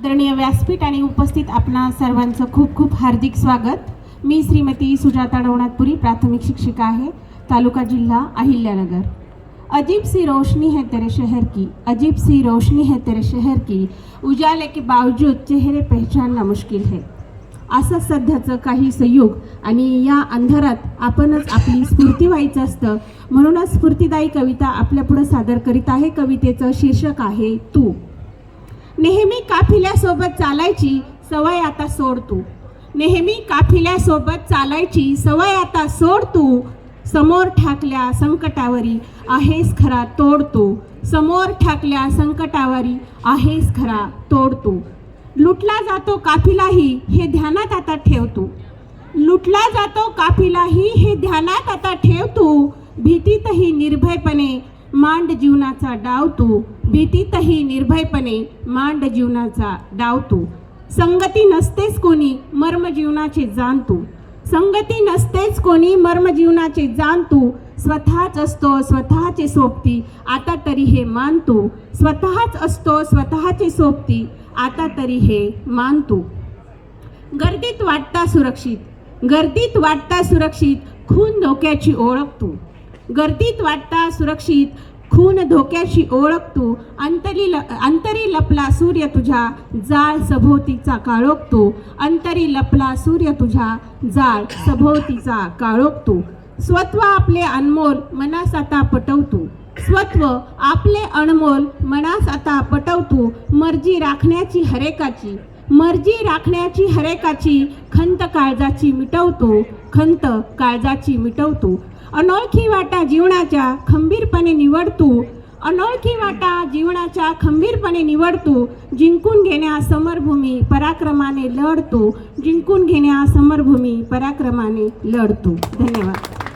आदरणीय व्यासपीठ आणि उपस्थित आपणा सर्वांचं खूप खूप हार्दिक स्वागत. मी श्रीमती सुजाता नवनाथपुरी प्राथमिक शिक्षिका आहे तालुका जिल्हा अहिल्यानगर. अजीब सी रोशनी है तेरे शहर की अजीब सी रोशनी है तेरे शहर की उजाले के बावजूद चेहरे पहचानणं मुश्किल है. असं सध्याचं काही संयोग आणि या अंधारात आपणच आपली स्फूर्ती व्हायचं असतं. म्हणूनच स्फूर्तीदायी कविता आपल्यापुढं सादर करीत आहे. कवितेचं शीर्षक आहे तू. नेहमी काफिल्यासोबत चालायची सवय आता सोड तू. नेहमी काफिल्यासोबत चालायची सवय आता सोड तू. समोर ठाकल्या संकटावरी आहेस खरा तोड तू. समोर ठाकल्या संकटावरी आहेस खरा तोड तू. लुटला जातो काफिलाही हे ध्यानात आता ठेव तू. लुटला जातो काफिलाही हे ध्यानात आता ठेव तू. भीतीतही निर्भयपणे मांड जीवनाचा डाव तू. भीतीतही निर्भयपणे मांड जीवनाचा डाव तू. संगती नसतेच कोणी मर्म जीवनाचे जाण तू. संगती नसतेच कोणी मर्म जीवनाचे जाण तू. स्वतःच असतो स्वतःचे सोबती आता तरी हे मान तू. स्वतःच असतो स्वतःचे सोबती आता तरी हे मान तू. गर्दीत वाटता सुरक्षित गर्दीत वाटता सुरक्षित खून धोक्याची ओळख तू. गर्दीत वाटता सुरक्षित खून धोक्याशी ओळख तू अंतरी ल अंतरी लपला सूर्य तुझ्या जाळ सभोवतीचा काळोख तू अंतरी लपला सूर्य तुझ्या जाळ सभोवतीचा काळोख तू स्वत्व आपले अनमोल मनास आता पटवतो. स्वत्व आपले अनमोल मनास आता पटवतो मर्जी राखण्याची हरेकाची मर्जी राखण्याची हरेकाची खंत काळजाची मिटवतो. खंत काळजाची मिटवतो. अनोळखी वाटा जीवनाच्या खंबीरपणे निवडतो. अनोळखी वाटा जीवनाच्या खंबीरपणे निवडतो. जिंकून घेण्या समरभूमी पराक्रमाने लढतो. जिंकून घेण्या समरभूमी पराक्रमाने लढतो. धन्यवाद.